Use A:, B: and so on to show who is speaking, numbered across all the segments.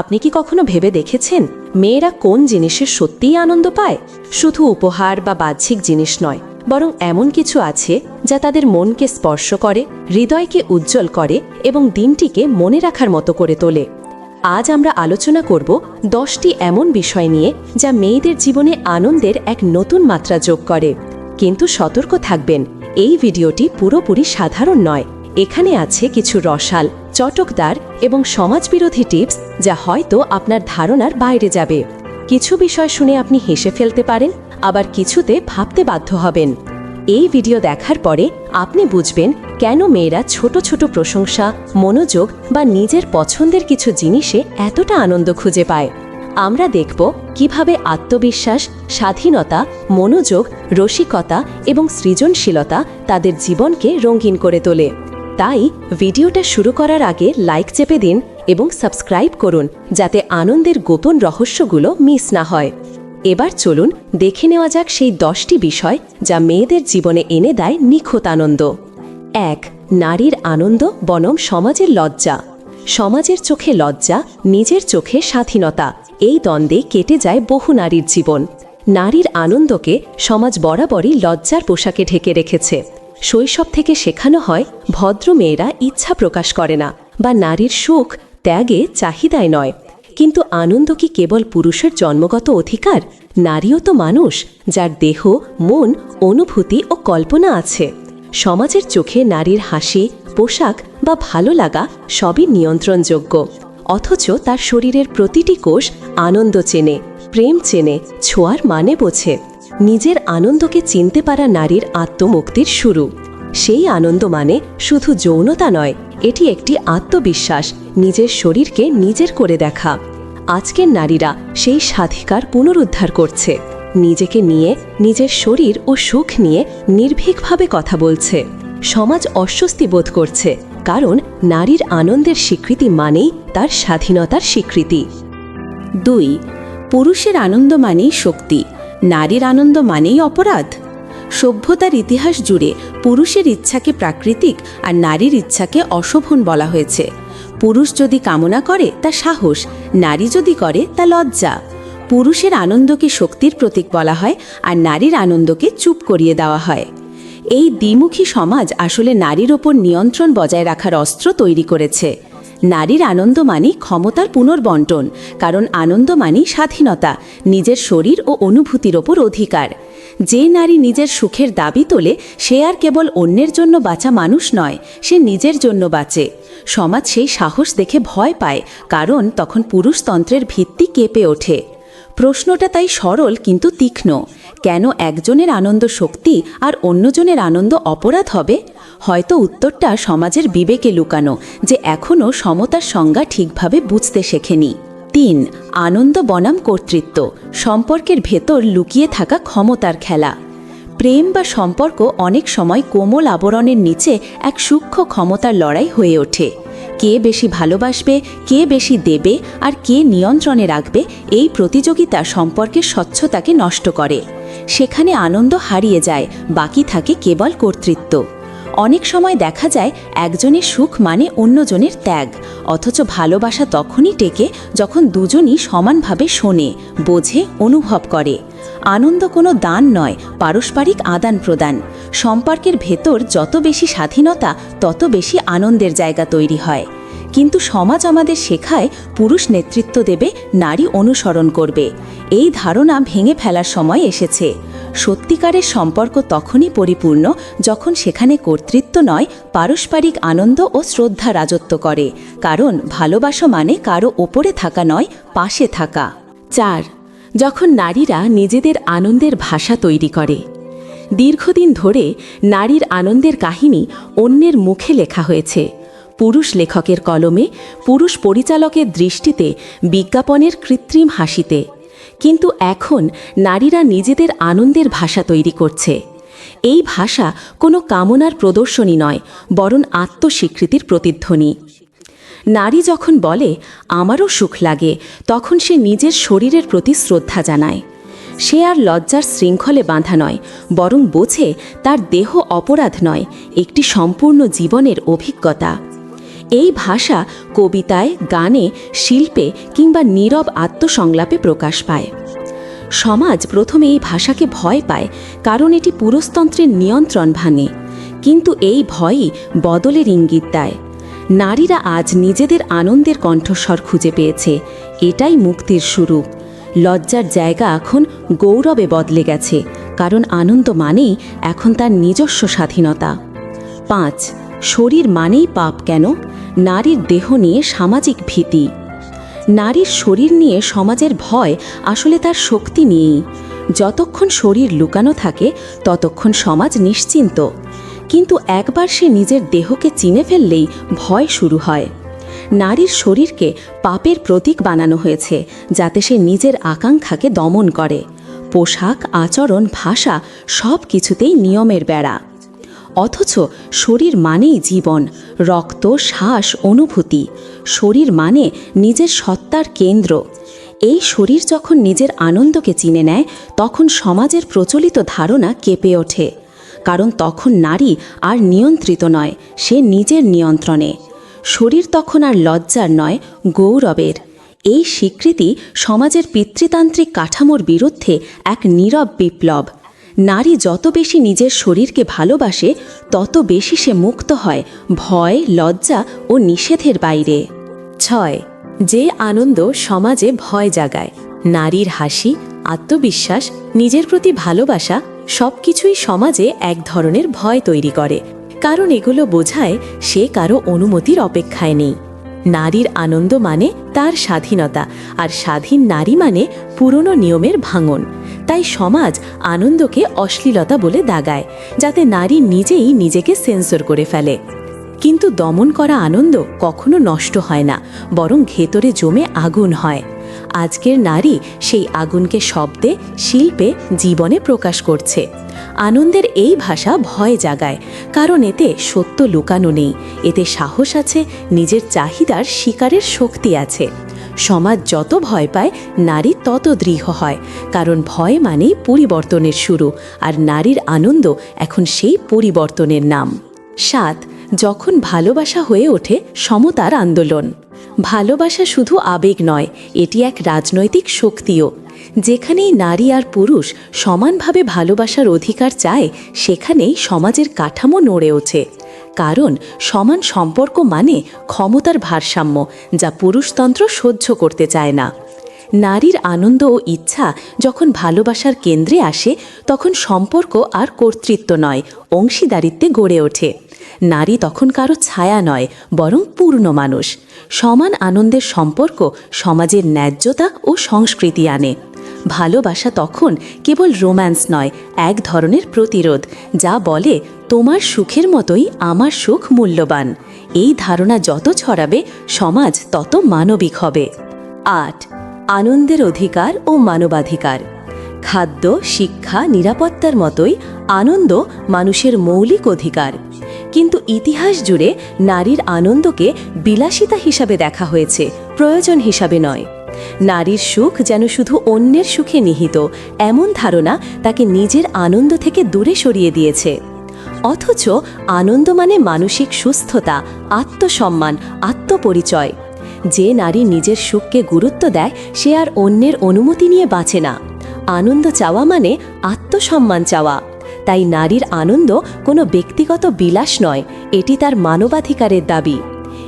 A: আপনি কি কখনো ভেবে দেখেছেন, মেয়েরা কোন জিনিসের সত্যিই আনন্দ পায়? শুধু উপহার বা বাহ্যিক জিনিস নয়, বরং এমন কিছু আছে যা তাদের মনকে স্পর্শ করে, হৃদয়কে উজ্জ্বল করে এবং দিনটিকে মনে রাখার মতো করে তোলে। আজ আমরা আলোচনা করব দশটি এমন বিষয় নিয়ে যা মেয়েদের জীবনে আনন্দের এক নতুন মাত্রা যোগ করে। কিন্তু সতর্ক থাকবেন, এই ভিডিওটি পুরোপুরি সাধারণ নয়। এখানে আছে কিছু রসাল, চটকদার এবং সমাজবিরোধী টিপস যা হয়তো আপনার ধারণার বাইরে যাবে। কিছু বিষয় শুনে আপনি হেসে ফেলতে পারেন, আবার কিছুতে ভাবতে বাধ্য হবেন। এই ভিডিও দেখার পরে আপনি বুঝবেন কেন মেয়েরা ছোট ছোট প্রশংসা, মনোযোগ বা নিজের পছন্দের কিছু জিনিসে এতটা আনন্দ খুঁজে পায়। আমরা দেখব কীভাবে আত্মবিশ্বাস, স্বাধীনতা, মনোযোগ, রসিকতা এবং সৃজনশীলতা তাদের জীবনকে রঙিন করে তোলে। তাই ভিডিওটা শুরু করার আগে লাইক চেপে দিন এবং সাবস্ক্রাইব করুন, যাতে আনন্দের গোপন রহস্যগুলো মিস না হয়। এবার চলুন দেখে নেওয়া যাক সেই দশটি বিষয় যা মেয়েদের জীবনে এনে দেয় নিখুঁত আনন্দ। এক, নারীর আনন্দ বনম সমাজের লজ্জা। সমাজের চোখে লজ্জা, নিজের চোখে স্বাধীনতা, এই দ্বন্দ্বে কেটে যায় বহু নারীর জীবন। নারীর আনন্দকে সমাজ বরাবরই লজ্জার পোশাকে ঢেকে রেখেছে। শৈশব থেকে শেখানো হয়, ভদ্র মেয়েরা ইচ্ছা প্রকাশ করে না বা নারীর সুখ ত্যাগে চাহিদায় নয়। কিন্তু আনন্দ কি কেবল পুরুষের জন্মগত অধিকার? নারীও তো মানুষ, যার দেহ, মন, অনুভূতি ও কল্পনা আছে। সমাজের চোখে নারীর হাসি, পোশাক বা ভালো লাগা সবই নিয়ন্ত্রণযোগ্য। অথচ তার শরীরের প্রতিটি কোষ আনন্দ চেনে, প্রেম চেনে, ছোঁয়ার মানে বোঝে। নিজের আনন্দকে চিনতে পারা নারীর আত্মমুক্তির শুরু। সেই আনন্দ মানে শুধু যৌনতা নয়, এটি একটি আত্মবিশ্বাস, নিজের শরীরকে নিজের করে দেখা। আজকের নারীরা সেই স্বাধিকার পুনরুদ্ধার করছে। নিজেকে নিয়ে, নিজের শরীর ও সুখ নিয়ে নির্ভীকভাবে কথা বলছে। সমাজ অস্বস্তি বোধ করছে, কারণ নারীর আনন্দের স্বীকৃতি মানেই তার স্বাধীনতার স্বীকৃতি।
B: দুই, পুরুষের আনন্দ মানেই শক্তি। নারীর আনন্দ মানেই অপরাধ। সভ্যতার ইতিহাস জুড়ে পুরুষের ইচ্ছাকে প্রাকৃতিক আর নারীর ইচ্ছাকে অশোভন বলা হয়েছে। পুরুষ যদি কামনা করে, তা সাহস, নারী যদি করে, তা লজ্জা। পুরুষের আনন্দকে শক্তির প্রতীক বলা হয় আর নারীর আনন্দকে চুপ করিয়ে দেওয়া হয়। এই দ্বিমুখী সমাজ আসলে নারীর ওপর নিয়ন্ত্রণ বজায় রাখার অস্ত্র তৈরি করেছে। নারীর আনন্দ মানি ক্ষমতার পুনর্বন্টন, কারণ আনন্দ মানি স্বাধীনতা, নিজের শরীর ও অনুভূতির ওপর অধিকার। যে নারী নিজের সুখের দাবি তোলে, সে আর কেবল অন্যের জন্য বাঁচা মানুষ নয়, সে নিজের জন্য বাঁচে। সমাজ সেই সাহস দেখে ভয় পায়, কারণ তখন পুরুষতন্ত্রের ভিত্তি কেঁপে ওঠে। প্রশ্নটা তাই সরল কিন্তু তীক্ষ্ণ, কেন একজনের আনন্দ শক্তি আর অন্যজনের আনন্দ অপরাধ হবে? হয়তো উত্তরটা সমাজের বিবেকে লুকানো, যে এখনও সমতার সংজ্ঞা ঠিকভাবে বুঝতে শেখেনি। তিন, আনন্দ বনাম কর্তৃত্ব, সম্পর্কের ভেতর লুকিয়ে থাকা ক্ষমতার খেলা। প্রেম বা সম্পর্ক অনেক সময় কোমল আবরণের নিচে এক সূক্ষ্ম ক্ষমতার লড়াই হয়ে ওঠে। কে বেশি ভালোবাসবে, কে বেশি দেবে, আর কে নিয়ন্ত্রণে রাখবে, এই প্রতিযোগিতা সম্পর্কের স্বচ্ছতাকে নষ্ট করে। সেখানে আনন্দ হারিয়ে যায়, বাকি থাকে কেবল কর্তৃত্ব। অনেক সময় দেখা যায় একজনের সুখ মানে অন্যজনের ত্যাগ, অথচ ভালোবাসা তখনই টেকে যখন দুজনই সমানভাবে শোনে, বোঝে, অনুভব করে। আনন্দ কোনো দান নয়, পারস্পরিক আদান প্রদান। সম্পর্কের ভেতর যত বেশি স্বাধীনতা, তত বেশি আনন্দের জায়গা তৈরি হয়। কিন্তু সমাজ আমাদের শেখায় পুরুষ নেতৃত্ব দেবে, নারী অনুসরণ করবে। এই ধারণা ভেঙে ফেলার সময় এসেছে। সত্যিকারের সম্পর্ক তখনই পরিপূর্ণ যখন সেখানে কর্তৃত্ব নয়, পারস্পরিক আনন্দ ও শ্রদ্ধা রাজত্ব করে। কারণ ভালোবাসা মানে কারও ওপরে থাকা নয়, পাশে থাকা।
A: চার, যখন নারীরা নিজেদের আনন্দের ভাষা তৈরি করে। দীর্ঘদিন ধরে নারীর আনন্দের কাহিনী অন্যের মুখে লেখা হয়েছে। পুরুষ লেখকের কলমে, পুরুষ পরিচালকের দৃষ্টিতে বিজ্ঞাপনের কৃত্রিম হাসিতে। কিন্তু এখন নারীরা নিজেদের আনন্দের ভাষা তৈরি করছে। এই ভাষা কোনো কামনার প্রদর্শনী নয়, বরং আত্মস্বীকৃতির প্রতিধ্বনি। নারী যখন বলে, আমারও সুখ লাগে তখন সে নিজের শরীরের প্রতি শ্রদ্ধা জানায়। সে আর লজ্জার শৃঙ্খলে বাঁধা নয়, বরং বোঝে তার দেহ অপরাধ নয়, একটি সম্পূর্ণ জীবনের অভিজ্ঞতা।
B: এই ভাষা কবিতায়, গানে, শিল্পে কিংবা নীরব আত্মসংলাপে প্রকাশ পায়। সমাজ প্রথমে এই ভাষাকে ভয় পায়, কারণ এটি পুরুষতন্ত্রের নিয়ন্ত্রণ ভাঙে। কিন্তু এই ভয়ই বদলের ইঙ্গিত দেয়। নারীরা আজ নিজেদের আনন্দের কণ্ঠস্বর খুঁজে পেয়েছে, এটাই মুক্তির শুরু। লজ্জার জায়গা এখন গৌরবে বদলে গেছে, কারণ আনন্দ মানেই এখন তার নিজস্ব স্বাধীনতা। পাঁচ, শরীর মানেই পাপ কেন? নারীর দেহ নিয়ে সামাজিক ভীতি। নারীর শরীর নিয়ে সমাজের ভয় আসলে তার শক্তি নিয়েই। যতক্ষণ শরীর লুকানো থাকে, ততক্ষণ সমাজ নিশ্চিন্ত। কিন্তু একবার সে নিজের দেহকে চিনে ফেললেই ভয় শুরু হয়। নারীর শরীরকে পাপের প্রতীক বানানো হয়েছে, যাতে সে নিজের আকাঙ্ক্ষাকে দমন করে। পোশাক, আচরণ, ভাষা সব কিছুতেই নিয়মের বেড়া। অথচ শরীর মানেই জীবন, রক্ত, শ্বাস, অনুভূতি। শরীর মানে নিজের সত্তার কেন্দ্র। এই শরীর যখন নিজের আনন্দকে চিনে নেয়, তখন সমাজের প্রচলিত ধারণা কেঁপে ওঠে। কারণ তখন নারী আর নিয়ন্ত্রিত নয়, সে নিজের নিয়ন্ত্রণে। শরীর তখন আর লজ্জার নয়, গৌরবের। এই স্বীকৃতি সমাজের পিতৃতান্ত্রিক কাঠামোর বিরুদ্ধে এক নীরব বিপ্লব। নারী যত বেশি নিজের শরীরকে ভালোবাসে, তত বেশি সে মুক্ত হয় ভয়, লজ্জা ও নিষেধের বাইরে। ছয়, যে আনন্দ সমাজে ভয় জাগায়, নারীর হাসি, আত্মবিশ্বাস, নিজের প্রতি ভালোবাসা, সবকিছুই সমাজে এক ধরনের ভয় তৈরি করে। কারণ এগুলো বোঝায় সে কারও অনুমতির অপেক্ষায় নেই। নারীর আনন্দ মানে তার স্বাধীনতা, আর স্বাধীন নারী মানে পুরনো নিয়মের ভাঙন। তাই সমাজ আনন্দকে অশ্লীলতা বলে দাগায়, যাতে নারী নিজেই নিজেকে সেন্সর করে ফেলে। কিন্তু দমন করা আনন্দ কখনো নষ্ট হয় না, বরং ভেতরে জমে আগুন হয়। আজকের নারী সেই আগুনকে শব্দে, শিল্পে, জীবনে প্রকাশ করছে। আনন্দের এই ভাষা ভয় জাগায়, কারণ এতে সত্য লুকানো নেই। এতে সাহস আছে, নিজের চাহিদার শিকারের শক্তি আছে। সমাজ যত ভয় পায়, নারী তত দৃঢ় হয়। কারণ ভয় মানেই পরিবর্তনের শুরু, আর নারীর আনন্দ এখন সেই পরিবর্তনের নাম। সাত, যখন ভালোবাসা হয়ে ওঠে সমতার আন্দোলন। ভালোবাসা শুধু আবেগ নয়, এটি এক রাজনৈতিক শক্তিও। যেখানেই নারী আর পুরুষ সমানভাবে ভালোবাসার অধিকার চায়, সেখানেই সমাজের কাঠামো নড়ে ওঠে। কারণ সমান সম্পর্ক মানে ক্ষমতার ভারসাম্য যা পুরুষতন্ত্র সহ্য করতে চায় না। নারীর আনন্দ ও ইচ্ছা যখন ভালোবাসার কেন্দ্রে আসে, তখন সম্পর্ক আর কর্তৃত্ব নয়, অংশীদারিত্বে গড়ে ওঠে। নারী তখন কারও ছায়া নয়, বরং পূর্ণ মানুষ। সমান আনন্দের সম্পর্ক সমাজের ন্যায্যতা ও সংস্কৃতি আনে। ভালোবাসা তখন কেবল রোম্যান্স নয়, এক ধরনের প্রতিরোধ, যা বলে, তোমার সুখের মতোই আমার সুখ মূল্যবান। এই ধারণা যত ছড়াবে, সমাজ তত মানবিক হবে। আট, আনন্দের অধিকার ও মানবাধিকার। খাদ্য, শিক্ষা, নিরাপত্তার মতোই আনন্দ মানুষের মৌলিক অধিকার। কিন্তু ইতিহাস জুড়ে নারীর আনন্দকে বিলাসিতা হিসাবে দেখা হয়েছে, প্রয়োজন হিসাবে নয়। নারীর সুখ যেন শুধু অন্যের সুখে নিহিত, এমন ধারণা তাকে নিজের আনন্দ থেকে দূরে সরিয়ে দিয়েছে। অথচ আনন্দ মানে মানসিক সুস্থতা, আত্মসম্মান, আত্মপরিচয়। যে নারী নিজের সুখকে গুরুত্ব দেয়, সে আর অন্যের অনুমতি নিয়ে বাঁচে না। আনন্দ চাওয়া মানে আত্মসম্মান চাওয়া। তাই নারীর আনন্দ কোনো ব্যক্তিগত বিলাস নয়, এটি তার মানবাধিকারের দাবি।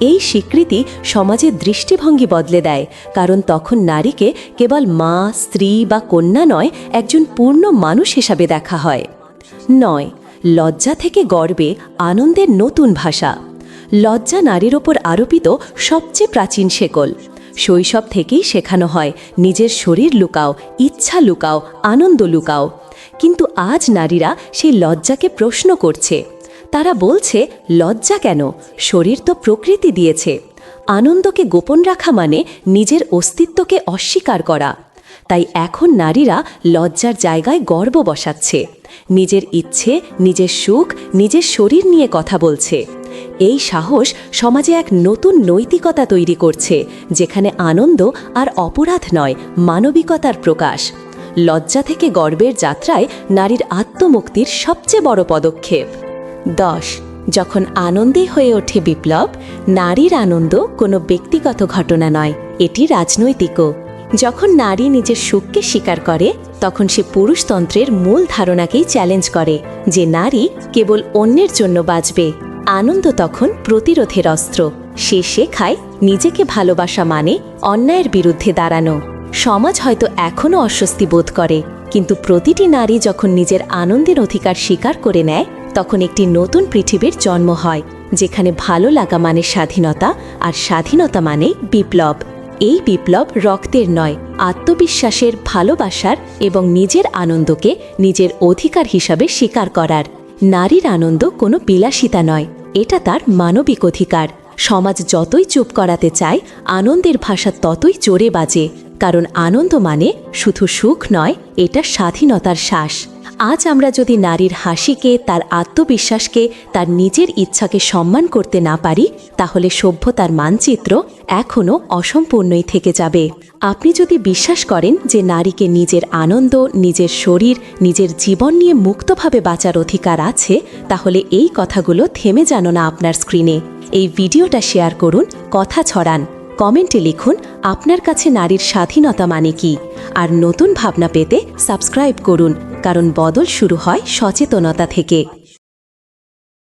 B: এই স্বীকৃতি সমাজের দৃষ্টিভঙ্গি বদলে দেয়, কারণ তখন নারীকে কেবল মা, স্ত্রী বা কন্যা নয়, একজন পূর্ণ মানুষ হিসাবে দেখা হয়। নয়, লজ্জা থেকে গর্বে আনন্দের নতুন ভাষা। লজ্জা নারীর ওপর আরোপিত সবচেয়ে প্রাচীন শেকল শৈশব থেকেই শেখানো হয়, নিজের শরীর লুকাও, ইচ্ছা লুকাও, আনন্দ লুকাও। কিন্তু আজ নারীরা সেই লজ্জাকে প্রশ্ন করছে। তারা বলছে, লজ্জা কেন? শরীর তো প্রকৃতি দিয়েছে। আনন্দকে গোপন রাখা মানে নিজের অস্তিত্বকে অস্বীকার করা। তাই এখন নারীরা লজ্জার জায়গায় গর্ব বসাচ্ছে। নিজের ইচ্ছে, নিজের সুখ, নিজের শরীর নিয়ে কথা বলছে। এই সাহস সমাজে এক নতুন নৈতিকতা তৈরি করছে, যেখানে আনন্দ আর অপরাধ নয়, মানবিকতার প্রকাশ। লজ্জা থেকে গর্বের যাত্রায় নারীর আত্মমুক্তির সবচেয়ে বড় পদক্ষেপ। দশ।
A: যখন আনন্দে হয়ে ওঠে বিপ্লব, নারীর আনন্দ কোনো ব্যক্তিগত ঘটনা নয়, এটি রাজনৈতিকও। যখন নারী নিজের সুখকে স্বীকার করে, তখন সে পুরুষতন্ত্রের মূল ধারণাকেই চ্যালেঞ্জ করে, যে নারী কেবল অন্যের জন্য বাঁচবে। আনন্দ তখন প্রতিরোধের অস্ত্র। সে শেখায় নিজেকে ভালোবাসা মানে অন্যায়ের বিরুদ্ধে দাঁড়ানো। সমাজ হয়তো এখনও অস্বস্তি বোধ করে, কিন্তু প্রতিটি নারী যখন নিজের আনন্দের অধিকার স্বীকার করে নেয় তখন একটি নতুন পৃথিবীর জন্ম হয়, যেখানে ভালো লাগা মানে স্বাধীনতা আর স্বাধীনতা মানে বিপ্লব। এই বিপ্লব রক্তের নয়, আত্মবিশ্বাসের ভালোবাসার এবং নিজের আনন্দকে নিজের অধিকার হিসাবে স্বীকার করার। নারীর আনন্দ কোনো বিলাসিতা নয়, এটা তার মানবিক অধিকার। সমাজ যতই চুপ করাতে চায়, আনন্দের ভাষা ততই জোরে বাজে, কারণ আনন্দ মানে শুধু সুখ নয়, এটা স্বাধীনতার শ্বাস। আজ আমরা যদি নারীর হাসিকে, তার আত্মবিশ্বাসকে, তার নিজের ইচ্ছাকে সম্মান করতে না পারি, তাহলে সভ্যতার মানচিত্র এখনও অসম্পূর্ণই থেকে যাবে। আপনি যদি বিশ্বাস করেন যে নারীকে নিজের আনন্দ, নিজের শরীর, নিজের জীবন নিয়ে মুক্তভাবে বাঁচার অধিকার আছে, তাহলে এই কথাগুলো থেমে যেন না আপনার স্ক্রিনে। এই ভিডিওটা শেয়ার করুন, কথা ছড়ান, কমেন্টে লিখুন, আপনার কাছে নারীর স্বাধীনতা মানে কি? আর নতুন ভাবনা পেতে সাবস্ক্রাইব করুন। কারণ বদল শুরু হয় সচেতনতা থেকে।